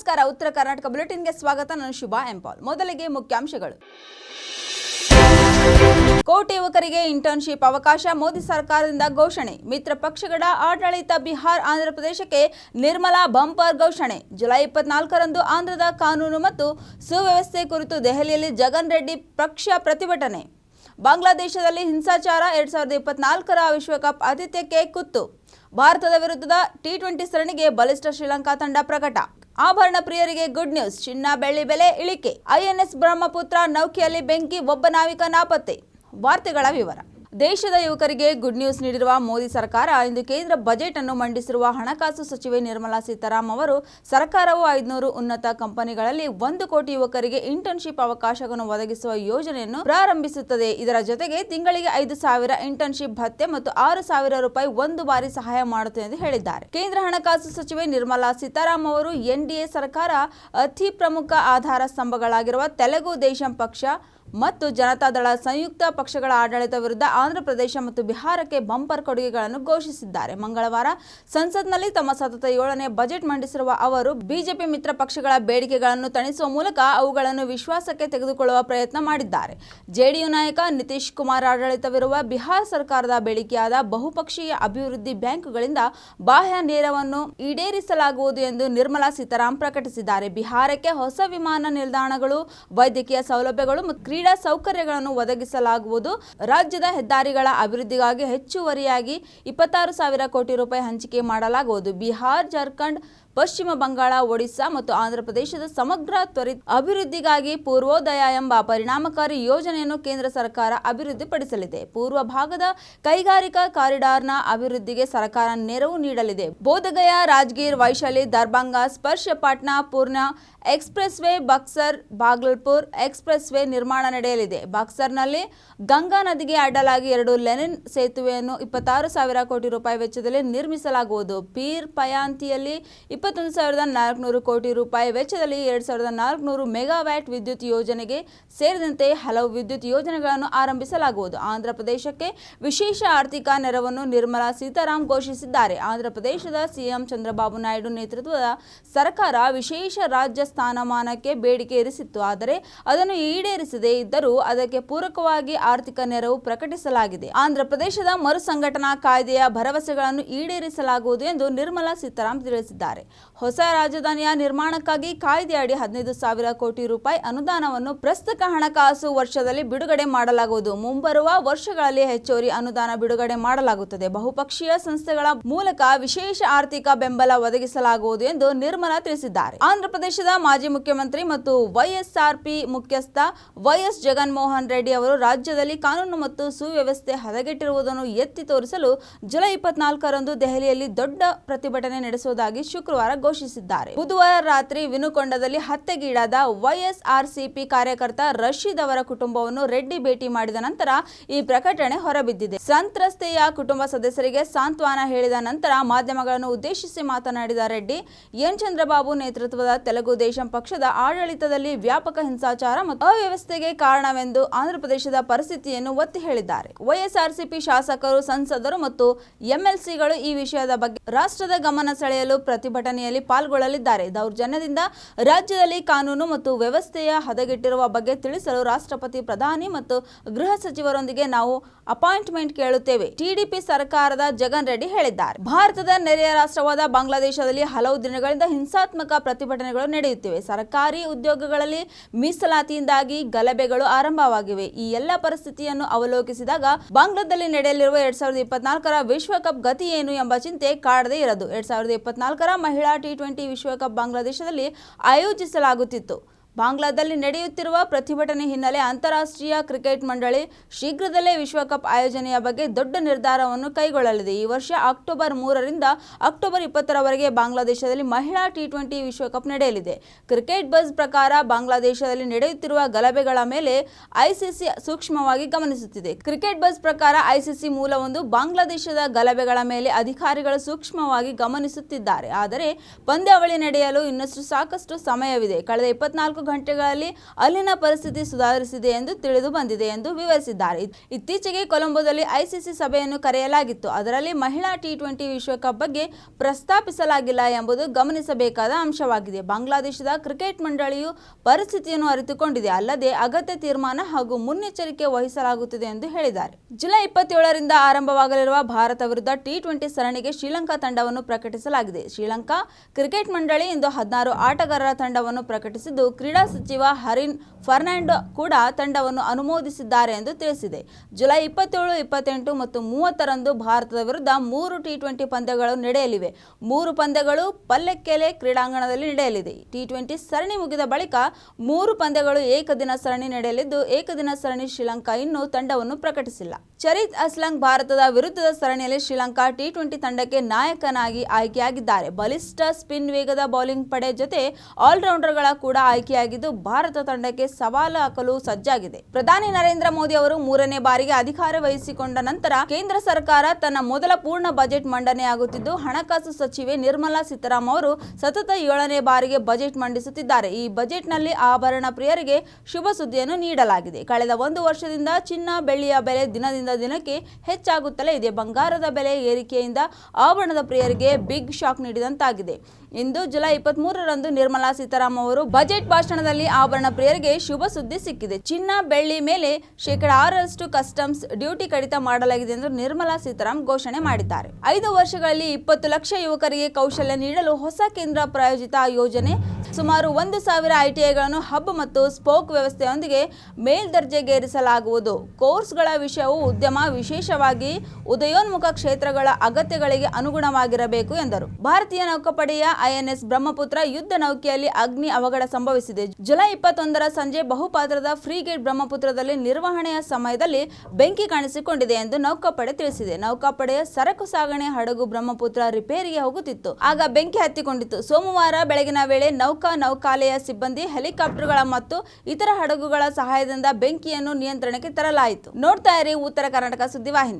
ನಮಸ್ಕಾರ. ಉತ್ತರ ಕರ್ನಾಟಕ ಬುಲೆಟಿನ್ಗೆ ಸ್ವಾಗತ. ನಾನು ಶುಭಾ ಎಂಪಾಲ್ ಮೊದಲಿಗೆ ಮುಖ್ಯಾಂಶಗಳು. ಕೋಟಿ ಯುವಕರಿಗೆ ಇಂಟರ್ನ್ಶಿಪ್ ಅವಕಾಶ, ಮೋದಿ ಸರ್ಕಾರದಿಂದ ಘೋಷಣೆ. ಮಿತ್ರ ಪಕ್ಷಗಳ ಆಡಳಿತ ಬಿಹಾರ್ ಆಂಧ್ರಪ್ರದೇಶಕ್ಕೆ ನಿರ್ಮಲಾ ಬಂಪರ್ ಘೋಷಣೆ. ಜುಲೈ ಇಪ್ಪತ್ನಾಲ್ಕರಂದು ಆಂಧ್ರದ ಕಾನೂನು ಮತ್ತು ಸುವ್ಯವಸ್ಥೆ ಕುರಿತು ದೆಹಲಿಯಲ್ಲಿ ಜಗನ್ ರೆಡ್ಡಿ ಪಕ್ಷ ಪ್ರತಿಭಟನೆ. ಬಾಂಗ್ಲಾದೇಶದಲ್ಲಿ ಹಿಂಸಾಚಾರ, ಎರಡ್ ಸಾವಿರದ ಇಪ್ಪತ್ನಾಲ್ಕರ ವಿಶ್ವಕಪ್ ಆತಿಥ್ಯಕ್ಕೆ ಕುತ್ತು. ಭಾರತದ ವಿರುದ್ಧದ ಟಿ ಟ್ವೆಂಟಿ ಸರಣಿಗೆ ಬಲಿಷ್ಠ ಶ್ರೀಲಂಕಾ ತಂಡ ಪ್ರಕಟ. ಆಭರಣ ಪ್ರಿಯರಿಗೆ ಗುಡ್ ನ್ಯೂಸ್ ಚಿನ್ನ, ಬೆಳ್ಳಿ ಬೆಲೆ, ಇಳಿಕೆ. ಐಎನ್ಎಸ್ ಬ್ರಹ್ಮಪುತ್ರ, ನೌಕೆಯಲ್ಲಿ ಬೆಂಕಿ, ಒಬ್ಬ ನಾವಿಕ ನಾಪತ್ತೆ ವಾರ್ತೆಗಳ ವಿವರ. ದೇಶದ ಯುವಕರಿಗೆ ಗುಡ್ ನ್ಯೂಸ್ ನೀಡಿರುವ ಮೋದಿ ಸರ್ಕಾರ, ಇಂದು ಕೇಂದ್ರ ಬಜೆಟ್ ಅನ್ನು ಮಂಡಿಸಿರುವ ಹಣಕಾಸು ಸಚಿವೆ ನಿರ್ಮಲಾ ಸೀತಾರಾಮ್ ಅವರು, ಸರ್ಕಾರವು ಐದುನೂರು ಉನ್ನತ ಕಂಪನಿಗಳಲ್ಲಿ ಒಂದು ಕೋಟಿ ಯುವಕರಿಗೆ ಇಂಟರ್ನ್ಶಿಪ್ ಅವಕಾಶಗಳನ್ನು ಒದಗಿಸುವ ಯೋಜನೆಯನ್ನು ಪ್ರಾರಂಭಿಸುತ್ತದೆ. ಇದರ ಜೊತೆಗೆ ತಿಂಗಳಿಗೆ ಐದು ಸಾವಿರ ಇಂಟರ್ನ್ಶಿಪ್ ಭತ್ಯೆ ಮತ್ತು ಆರು ಸಾವಿರ ರೂಪಾಯಿ ಒಂದು ಬಾರಿ ಸಹಾಯ ಮಾಡುತ್ತದೆ ಎಂದು ಹೇಳಿದ್ದಾರೆ. ಕೇಂದ್ರ ಹಣಕಾಸು ಸಚಿವೆ ನಿರ್ಮಲಾ ಸೀತಾರಾಮ್ ಅವರು ಎನ್ಡಿಎ ಸರ್ಕಾರ ಅತಿ ಪ್ರಮುಖ ಆಧಾರ ಸ್ತಂಭಗಳಾಗಿರುವ ತೆಲುಗು ದೇಶಂ ಪಕ್ಷ ಮತ್ತು ಜನತಾದಳ ಸಂಯುಕ್ತ ಪಕ್ಷಗಳ ಆಡಳಿತ ವಿರುದ್ಧ ಆಂಧ್ರಪ್ರದೇಶ ಮತ್ತು ಬಿಹಾರಕ್ಕೆ ಬಂಪರ್ ಕೊಡುಗೆಗಳನ್ನು ಘೋಷಿಸಿದ್ದಾರೆ. ಮಂಗಳವಾರ ಸಂಸತ್ನಲ್ಲಿ ತಮ್ಮ ಸತತ ಏಳನೇ ಬಜೆಟ್ ಮಂಡಿಸಿರುವ ಅವರು, ಬಿಜೆಪಿ ಮಿತ್ರ ಪಕ್ಷಗಳ ಬೇಡಿಕೆಗಳನ್ನು ತಣಿಸುವ ಮೂಲಕ ಅವುಗಳನ್ನು ವಿಶ್ವಾಸಕ್ಕೆ ತೆಗೆದುಕೊಳ್ಳುವ ಪ್ರಯತ್ನ ಮಾಡಿದ್ದಾರೆ. ಜೆಡಿಯು ನಾಯಕ ನಿತೀಶ್ ಕುಮಾರ್ ಆಡಳಿತವಿರುವ ಬಿಹಾರ ಸರ್ಕಾರದ ಬೇಡಿಕೆಯಾದ ಬಹುಪಕ್ಷೀಯ ಅಭಿವೃದ್ಧಿ ಬ್ಯಾಂಕುಗಳಿಂದ ಬಾಹ್ಯ ನೇರವನ್ನು ಈಡೇರಿಸಲಾಗುವುದು ಎಂದು ನಿರ್ಮಲಾ ಸೀತಾರಾಮ್ ಪ್ರಕಟಿಸಿದ್ದಾರೆ. ಬಿಹಾರಕ್ಕೆ ಹೊಸ ವಿಮಾನ ನಿಲ್ದಾಣಗಳು, ವೈದ್ಯಕೀಯ ಸೌಲಭ್ಯಗಳು ಮತ್ತು ಕ್ರೀಡಾ ಸೌಕರ್ಯಗಳನ್ನು ಒದಗಿಸಲಾಗುವುದು. ರಾಜ್ಯದ ಹೆದ್ದಾರಿಗಳ ಅಭಿವೃದ್ಧಿಗಾಗಿ ಹೆಚ್ಚುವರಿಯಾಗಿ ಇಪ್ಪತ್ತಾರು ಸಾವಿರ ಕೋಟಿ ರೂಪಾಯಿ ಹಂಚಿಕೆ ಮಾಡಲಾಗುವುದು. ಬಿಹಾರ್, ಜಾರ್ಖಂಡ್ ಪಶ್ಚಿಮ ಬಂಗಾಳ ಒಡಿಶಾ ಮತ್ತು ಆಂಧ್ರಪ್ರದೇಶದ ಸಮಗ್ರ ತ್ವರಿತ ಅಭಿವೃದ್ಧಿಗಾಗಿ ಪೂರ್ವೋದಯ ಎಂಬ ಪರಿಣಾಮಕಾರಿ ಯೋಜನೆಯನ್ನು ಕೇಂದ್ರ ಸರ್ಕಾರ ಅಭಿವೃದ್ಧಿಪಡಿಸಲಿದೆ. ಪೂರ್ವ ಭಾಗದ ಕೈಗಾರಿಕಾ ಕಾರಿಡಾರ್ನ ಅಭಿವೃದ್ಧಿಗೆ ಸರ್ಕಾರ ನೆರವು ನೀಡಲಿದೆ. ಬೋಧಗಯ, ರಾಜಗೀರ್, ವೈಶಾಲಿ, ದರ್ಭಾಂಗ ಸ್ಪರ್ಶ ಪಾಟ್ನಾ ಪೂರ್ಣ expressway Buxar, Bhagalpur expressway ನಿರ್ಮಾಣ ನಡೆಯಲಿದೆ. ಬಕ್ಸರ್ನಲ್ಲಿ ಗಂಗಾ ನದಿಗೆ ಅಡ್ಡಲಾಗಿ ಎರಡು ಲೆನಿನ್ ಸೇತುವೆಯನ್ನು ಇಪ್ಪತ್ತಾರು ಸಾವಿರ ಕೋಟಿ ರೂಪಾಯಿ ವೆಚ್ಚದಲ್ಲಿ ನಿರ್ಮಿಸಲಾಗುವುದು. ಪೀರ್ ಪಯಾಂತಿಯಲ್ಲಿ ಇಪ್ಪತ್ತೊಂದು ಸಾವಿರದ ನಾಲ್ಕುನೂರು ಕೋಟಿ ರೂಪಾಯಿ ವೆಚ್ಚದಲ್ಲಿ ಎರಡು ಸಾವಿರದ ನಾಲ್ಕುನೂರು ಮೆಗಾವ್ಯಾಟ್ ವಿದ್ಯುತ್ ಯೋಜನೆಗೆ ಸೇರಿದಂತೆ ಹಲವು ವಿದ್ಯುತ್ ಯೋಜನೆಗಳನ್ನು ಆರಂಭಿಸಲಾಗುವುದು. ಆಂಧ್ರಪ್ರದೇಶಕ್ಕೆ ವಿಶೇಷ ಆರ್ಥಿಕ ನೆರವನ್ನು ನಿರ್ಮಲಾ ಸೀತಾರಾಮ್ ಘೋಷಿಸಿದ್ದಾರೆ. ಆಂಧ್ರಪ್ರದೇಶದ ಸಿಎಂ ಚಂದ್ರಬಾಬು ನಾಯ್ಡು ನೇತೃತ್ವದ ಸರ್ಕಾರ ವಿಶೇಷ ರಾಜ್ಯ ಸ್ಥಾನಮಾನಕ್ಕೆ ಬೇಡಿಕೆ ಇರಿಸಿತ್ತು. ಆದರೆ ಅದನ್ನು ಈಡೇರಿಸದೇ ಇದ್ದರೂ ಅದಕ್ಕೆ ಪೂರಕವಾಗಿ ಆರ್ಥಿಕ ನೆರವು ಪ್ರಕಟಿಸಲಾಗಿದೆ. ಆಂಧ್ರಪ್ರದೇಶದ ಮರುಸಂಘಟನಾ ಕಾಯ್ದೆಯ ಭರವಸೆಗಳನ್ನು ಈಡೇರಿಸಲಾಗುವುದು ಎಂದು ನಿರ್ಮಲಾ ಸೀತಾರಾಮ್ ತಿಳಿಸಿದ್ದಾರೆ. ಹೊಸ ರಾಜಧಾನಿಯ ನಿರ್ಮಾಣಕ್ಕಾಗಿ ಕಾಯ್ದೆಯಡಿ ಹದಿನೈದು ಸಾವಿರ ಕೋಟಿ ರೂಪಾಯಿ ಅನುದಾನವನ್ನು ಪ್ರಸ್ತುತ ಹಣಕಾಸು ವರ್ಷದಲ್ಲಿ ಬಿಡುಗಡೆ ಮಾಡಲಾಗುವುದು. ಮುಂಬರುವ ವರ್ಷಗಳಲ್ಲಿ ಹೆಚ್ಚುವರಿ ಅನುದಾನ ಬಿಡುಗಡೆ ಮಾಡಲಾಗುತ್ತದೆ. ಬಹುಪಕ್ಷೀಯ ಸಂಸ್ಥೆಗಳ ಮೂಲಕ ವಿಶೇಷ ಆರ್ಥಿಕ ಬೆಂಬಲ ಒದಗಿಸಲಾಗುವುದು ಎಂದು ನಿರ್ಮಲಾ ತಿಳಿಸಿದ್ದಾರೆ. ಆಂಧ್ರಪ್ರದೇಶದ ಮಾಜಿ ಮುಖ್ಯಮಂತ್ರಿ ಮತ್ತು ವೈಎಸ್ಆರ್ಪಿ ಮುಖ್ಯಸ್ಥ ವೈಎಸ್ ಜಗನ್ಮೋಹನ್ ರೆಡ್ಡಿ ಅವರು ರಾಜ್ಯದಲ್ಲಿ ಕಾನೂನು ಮತ್ತು ಸುವ್ಯವಸ್ಥೆ ಹದಗೆಟ್ಟಿರುವುದನ್ನು ಎತ್ತಿ ತೋರಿಸಲು ಜುಲೈ ಇಪ್ಪತ್ನಾಲ್ಕರಂದು ದೆಹಲಿಯಲ್ಲಿ ದೊಡ್ಡ ಪ್ರತಿಭಟನೆ ನಡೆಸುವುದಾಗಿ ಶುಕ್ರವಾರ ಘೋಷಿಸಿದ್ದಾರೆ. ಬುಧವಾರ ರಾತ್ರಿ ವಿನುಕೊಂಡದಲ್ಲಿ ಹತ್ಯೆಗೀಡಾದ ವೈಎಸ್ಆರ್ಸಿಪಿ ಕಾರ್ಯಕರ್ತ ರಶೀದ್ ಅವರ ಕುಟುಂಬವನ್ನು ರೆಡ್ಡಿ ಭೇಟಿ ಮಾಡಿದ ನಂತರ ಈ ಪ್ರಕಟಣೆ ಹೊರಬಿದ್ದಿದೆ. ಸಂತ್ರಸ್ತೆಯ ಕುಟುಂಬ ಸದಸ್ಯರಿಗೆ ಸಾಂತ್ವನ ಹೇಳಿದ ನಂತರ ಮಾಧ್ಯಮಗಳನ್ನು ಉದ್ದೇಶಿಸಿ ಮಾತನಾಡಿದ ರೆಡ್ಡಿ ಎನ್ ಚಂದ್ರಬಾಬು ನೇತೃತ್ವದ ತೆಲುಗು ದೇಶಂ ಪಕ್ಷದ ಆಡಳಿತದಲ್ಲಿ ವ್ಯಾಪಕ ಹಿಂಸಾಚಾರ ಮತ್ತು ಅವ್ಯವಸ್ಥೆಗೆ ಕಾರಣವೆಂದು ಆಂಧ್ರಪ್ರದೇಶದ ಪರಿಸ್ಥಿತಿಯನ್ನು ಒತ್ತಿ ಹೇಳಿದ್ದಾರೆ. ವೈಎಸ್ಆರ್ಸಿಪಿ ಶಾಸಕರು, ಸಂಸದರು ಮತ್ತು ಎಂಎಲ್ಸಿಗಳು ಈ ವಿಷಯದ ಬಗ್ಗೆ ರಾಷ್ಟ್ರದ ಗಮನ ಸೆಳೆಯಲು ಪ್ರತಿಭಟನೆಯಲ್ಲಿ ಪಾಲ್ಗೊಳ್ಳಲಿದ್ದಾರೆ. ದೌರ್ಜನ್ಯದಿಂದ ರಾಜ್ಯದಲ್ಲಿ ಕಾನೂನು ಮತ್ತು ವ್ಯವಸ್ಥೆಯ ಹದಗೆಟ್ಟಿರುವ ಬಗ್ಗೆ ತಿಳಿಸಲು ರಾಷ್ಟ್ರಪತಿ, ಪ್ರಧಾನಿ ಮತ್ತು ಗೃಹ ಸಚಿವರೊಂದಿಗೆ ನಾವು ಅಪಾಯಿಂಟ್ಮೆಂಟ್ ಕೇಳುತ್ತೇವೆ ಟಿಡಿಪಿ ಸರ್ಕಾರದ ಜಗನ್ ರೆಡ್ಡಿ ಹೇಳಿದ್ದಾರೆ. ಭಾರತದ ನೆರೆಯ ರಾಷ್ಟ್ರವಾದ ಬಾಂಗ್ಲಾದೇಶದಲ್ಲಿ ಹಲವು ದಿನಗಳಿಂದ ಹಿಂಸಾತ್ಮಕ ಪ್ರತಿಭಟನೆಗಳು ನಡೆಯುತ್ತಿವೆ. ಸರ್ಕಾರಿ ಉದ್ಯೋಗಗಳಲ್ಲಿ ಮೀಸಲಾತಿಯಿಂದಾಗಿ ಗಲಭೆಗಳು ಆರಂಭವಾಗಿವೆ. ಈ ಎಲ್ಲ ಪರಿಸ್ಥಿತಿಯನ್ನು ಅವಲೋಕಿಸಿದಾಗ ಬಾಂಗ್ಲಾದಲ್ಲಿ ನಡೆಯಲಿರುವ ಎರಡ್ ಸಾವಿರದ ಇಪ್ಪತ್ನಾಲ್ಕರ ವಿಶ್ವಕಪ್ ಗತಿ ಏನು ಎಂಬ ಚಿಂತೆ ಕಾಡದೇ ಇರದು. ಎರಡ್ ಸಾವಿರದ ಇಪ್ಪತ್ನಾಲ್ಕರ ಮಹಿಳಾ ಟಿ ಟ್ವೆಂಟಿ ವಿಶ್ವಕಪ್ ಬಾಂಗ್ಲಾದೇಶದಲ್ಲಿ ಆಯೋಜಿಸಲಾಗುತ್ತಿತ್ತು. ಬಾಂಗ್ಲಾದಲ್ಲಿ ನಡೆಯುತ್ತಿರುವ ಪ್ರತಿಭಟನೆ ಹಿನ್ನೆಲೆ ಅಂತಾರಾಷ್ಟ್ರೀಯ ಕ್ರಿಕೆಟ್ ಮಂಡಳಿ ಶೀಘ್ರದಲ್ಲೇ ವಿಶ್ವಕಪ್ ಆಯೋಜನೆಯ ಬಗ್ಗೆ ದೊಡ್ಡ ನಿರ್ಧಾರವನ್ನು ಕೈಗೊಳ್ಳಲಿದೆ. ಈ ವರ್ಷ ಅಕ್ಟೋಬರ್ ಮೂರರಿಂದ ಅಕ್ಟೋಬರ್ ಇಪ್ಪತ್ತರವರೆಗೆ ಬಾಂಗ್ಲಾದೇಶದಲ್ಲಿ ಮಹಿಳಾ ಟಿ ಟ್ವೆಂಟಿ ವಿಶ್ವಕಪ್ ನಡೆಯಲಿದೆ. ಕ್ರಿಕೆಟ್ ಬಸ್ ಪ್ರಕಾರ ಬಾಂಗ್ಲಾದೇಶದಲ್ಲಿ ನಡೆಯುತ್ತಿರುವ ಗಲಭೆಗಳ ಮೇಲೆ ಐಸಿಸಿ ಸೂಕ್ಷ್ಮವಾಗಿ ಗಮನಿಸುತ್ತಿದೆ. ಕ್ರಿಕೆಟ್ ಬಸ್ ಪ್ರಕಾರ ಐಸಿಸಿ ಮೂಲವೊಂದು ಬಾಂಗ್ಲಾದೇಶದ ಗಲಭೆಗಳ ಮೇಲೆ ಅಧಿಕಾರಿಗಳು ಸೂಕ್ಷ್ಮವಾಗಿ ಗಮನಿಸುತ್ತಿದ್ದಾರೆ. ಆದರೆ, ಪಂದ್ಯಾವಳಿ ನಡೆಯಲು ಇನ್ನಷ್ಟು ಸಾಕಷ್ಟು ಸಮಯವಿದೆ. ಕಳೆದ ಇಪ್ಪತ್ನಾಲ್ಕು ನಾಲ್ಕು ಗಂಟೆಗಳಲ್ಲಿ ಅಲ್ಲಿನ ಪರಿಸ್ಥಿತಿ ಸುಧಾರಿಸಿದೆ ಎಂದು ತಿಳಿದು ಬಂದಿದೆ ಎಂದು ವಿವರಿಸಿದ್ದಾರೆ. ಇತ್ತೀಚೆಗೆ ಕೊಲಂಬೋದಲ್ಲಿ ಐಸಿಸಿ ಸಭೆಯನ್ನು ಕರೆಯಲಾಗಿತ್ತು. ಅದರಲ್ಲಿ ಮಹಿಳಾ ಟಿ ಟ್ವೆಂಟಿ ವಿಶ್ವಕಪ್ ಬಗ್ಗೆ ಪ್ರಸ್ತಾಪಿಸಲಾಗಿಲ್ಲ ಎಂಬುದು ಗಮನಿಸಬೇಕಾದ ಅಂಶವಾಗಿದೆ. ಬಾಂಗ್ಲಾದೇಶದ ಕ್ರಿಕೆಟ್ ಮಂಡಳಿಯು ಪರಿಸ್ಥಿತಿಯನ್ನು ಅರಿತುಕೊಂಡಿದೆ. ಅಲ್ಲದೆ ಅಗತ್ಯ ತೀರ್ಮಾನ ಹಾಗೂ ಮುನ್ನೆಚ್ಚರಿಕೆ ವಹಿಸಲಾಗುತ್ತಿದೆ ಎಂದು ಹೇಳಿದ್ದಾರೆ. ಜುಲೈ ಇಪ್ಪತ್ತೇಳರಿಂದ ಆರಂಭವಾಗಲಿರುವ ಭಾರತ ವಿರುದ್ಧ ಟಿ ಟ್ವೆಂಟಿ ಸರಣಿಗೆ ಶ್ರೀಲಂಕಾ ತಂಡವನ್ನು ಪ್ರಕಟಿಸಲಾಗಿದೆ. ಶ್ರೀಲಂಕಾ ಕ್ರಿಕೆಟ್ ಮಂಡಳಿ ಇಂದು ಹದಿನಾರು ಆಟಗಾರರ ತಂಡವನ್ನು ಪ್ರಕಟಿಸಿದ್ದು ಕ್ರೀಡಾ ಸಚಿವ ಹರಿನ್ ಫರ್ನಾಂಡೋ ಕೂಡ ತಂಡವನ್ನು ಅನುಮೋದಿಸಿದ್ದಾರೆ ಎಂದು ತಿಳಿಸಿದೆ. ಜುಲೈ ಇಪ್ಪತ್ತೇಳು, ಇಪ್ಪತ್ತೆಂಟು ಮತ್ತು ಮೂವತ್ತರಂದು ಭಾರತದ ವಿರುದ್ಧ ಮೂರು ಟಿ ಟ್ವೆಂಟಿ ಪಂದ್ಯಗಳು ನಡೆಯಲಿವೆ. ಮೂರು ಪಂದ್ಯಗಳು ಪಲ್ಲೆಕ್ಕೆಲೆ ಕ್ರೀಡಾಂಗಣದಲ್ಲಿ ನಡೆಯಲಿದೆ. ಟಿ ಟ್ವೆಂಟಿ ಸರಣಿ ಮುಗಿದ ಬಳಿಕ ಮೂರು ಪಂದ್ಯಗಳು ಏಕದಿನ ಸರಣಿ ನಡೆಯಲಿದ್ದು, ಏಕದಿನ ಸರಣಿ ಶ್ರೀಲಂಕಾ ಇನ್ನೂ ತಂಡವನ್ನು ಪ್ರಕಟಿಸಿಲ್ಲ. ಚರಿತ್ ಅಸ್ಲಂಗ್ ಭಾರತದ ವಿರುದ್ಧದ ಸರಣಿಯಲ್ಲಿ ಶ್ರೀಲಂಕಾ ಟಿ ಟ್ವೆಂಟಿ ತಂಡಕ್ಕೆ ನಾಯಕನಾಗಿ ಆಯ್ಕೆಯಾಗಿದ್ದಾರೆ. ಬಲಿಷ್ಠ ಸ್ಪಿನ್ ವೇಗದ ಬೌಲಿಂಗ್ ಪಡೆ ಜೊತೆ ಆಲ್ರೌಂಡರ್ಗಳ ಕೂಡ ಆಯ್ಕೆಯಾಗಿದ್ದು, ಭಾರತ ತಂಡಕ್ಕೆ ಸವಾಲು ಹಾಕಲು ಸಜ್ಜಾಗಿದೆ. ಪ್ರಧಾನಿ ನರೇಂದ್ರ ಮೋದಿ ಅವರು ಮೂರನೇ ಬಾರಿಗೆ ಅಧಿಕಾರ ವಹಿಸಿಕೊಂಡ ನಂತರ ಕೇಂದ್ರ ಸರ್ಕಾರ ತನ್ನ ಮೊದಲ ಪೂರ್ಣ ಬಜೆಟ್ ಮಂಡನೆಯಾಗುತ್ತಿದ್ದು ಹಣಕಾಸು ಸಚಿವೆ ನಿರ್ಮಲಾ ಸೀತಾರಾಮ್ ಅವರು ಸತತ ಏಳನೇ ಬಾರಿಗೆ ಬಜೆಟ್ ಮಂಡಿಸುತ್ತಿದ್ದಾರೆ. ಈ ಬಜೆಟ್ನಲ್ಲಿ ಆಭರಣ ಪ್ರಿಯರಿಗೆ ಶುಭ ಸುದ್ದಿಯನ್ನು ನೀಡಲಾಗಿದೆ. ಕಳೆದ ಒಂದು ವರ್ಷದಿಂದ ಚಿನ್ನ ಬೆಳ್ಳಿಯ ಬೆಲೆ ದಿನದಿಂದ ದಿನಕ್ಕೆ ಹೆಚ್ಚಾಗುತ್ತಲೇ ಇದೆ. ಬಂಗಾರದ ಬೆಲೆ ಏರಿಕೆಯಿಂದ ಆಭರಣದ ಪ್ರಿಯರಿಗೆ ಬಿಗ್ ಶಾಕ್ ನೀಡಿದಂತಾಗಿದೆ. ಇಂದು ಜುಲೈ ಇಪ್ಪತ್ತ್ ಮೂರರಂದು ನಿರ್ಮಲಾ ಸೀತಾರಾಮ್ ಅವರು ಬಜೆಟ್ ಭಾಷಣದಲ್ಲಿ ಆಭರಣ ಪ್ರಿಯರಿಗೆ ಶುಭ ಸುದ್ದಿ ಸಿಕ್ಕಿದೆ. ಚಿನ್ನ, ಬೆಳ್ಳಿ ಮೇಲೆ ಶೇಕಡ ಆರರಷ್ಟು ಕಸ್ಟಮ್ಸ್ ಡ್ಯೂಟಿ ಕಡಿತ ಮಾಡಲಾಗಿದೆ ಎಂದು ನಿರ್ಮಲಾ ಸೀತಾರಾಮ್ ಘೋಷಣೆ ಮಾಡಿದ್ದಾರೆ. ಐದು ವರ್ಷಗಳಲ್ಲಿ ಇಪ್ಪತ್ತು ಲಕ್ಷ ಯುವಕರಿಗೆ ಕೌಶಲ್ಯ ನೀಡಲು ಹೊಸ ಕೇಂದ್ರ ಪ್ರಾಯೋಜಿತ ಯೋಜನೆ. ಸುಮಾರು ಒಂದು ಸಾವಿರ ಐಟಿಐಗಳನ್ನು ಹಬ್ ಮತ್ತು ಸ್ಪೋಕ್ ವ್ಯವಸ್ಥೆಯೊಂದಿಗೆ ಮೇಲ್ದರ್ಜೆಗೇರಿಸಲಾಗುವುದು. ಕೋರ್ಸ್ಗಳ ವಿಷಯವು ಉದ್ಯಮ ವಿಶೇಷವಾಗಿ ಉದಯೋನ್ಮುಖ ಕ್ಷೇತ್ರಗಳ ಅಗತ್ಯಗಳಿಗೆ ಅನುಗುಣವಾಗಿರಬೇಕು ಎಂದರು. ಭಾರತೀಯ ನೌಕಾಪಡೆಯ ಐಎನ್ಎಸ್ ಬ್ರಹ್ಮಪುತ್ರ ಯುದ್ಧ ನೌಕೆಯಲ್ಲಿ ಅಗ್ನಿ ಅವಘಡ ಸಂಭವಿಸಿದೆ. ಜುಲೈ ಇಪ್ಪತ್ತೊಂದರ ಸಂಜೆ ಬಹುಪಾತ್ರದ ಫ್ರೀಗೇಟ್ ಬ್ರಹ್ಮಪುತ್ರದಲ್ಲಿ ನಿರ್ವಹಣೆಯ ಸಮಯದಲ್ಲಿ ಬೆಂಕಿ ಕಾಣಿಸಿಕೊಂಡಿದೆ ಎಂದು ನೌಕಾಪಡೆ ತಿಳಿಸಿದೆ. ನೌಕಾಪಡೆಯ ಸರಕು ಸಾಗಣೆ ಹಡಗು ಬ್ರಹ್ಮಪುತ್ರ ರಿಪೇರಿಗೆ ಹೋಗುತ್ತಿತ್ತು. ಆಗ ಬೆಂಕಿ ಹತ್ತಿಕೊಂಡಿತ್ತು. ಸೋಮವಾರ ಬೆಳಗಿನ ವೇಳೆ ನೌಕಾ ನೌಕಾಲಯ ಸಿಬ್ಬಂದಿ, ಹೆಲಿಕಾಪ್ಟರ್ಗಳ ಮತ್ತು ಇತರ ಹಡಗುಗಳ ಸಹಾಯದಿಂದ ಬೆಂಕಿಯನ್ನು ನಿಯಂತ್ರಣಕ್ಕೆ ತರಲಾಯಿತು. ನೋಡ್ತಾ ಇರಿ, ಉತ್ತರ ಕರ್ನಾಟಕ ಸುದ್ದಿವಾಹಿನಿ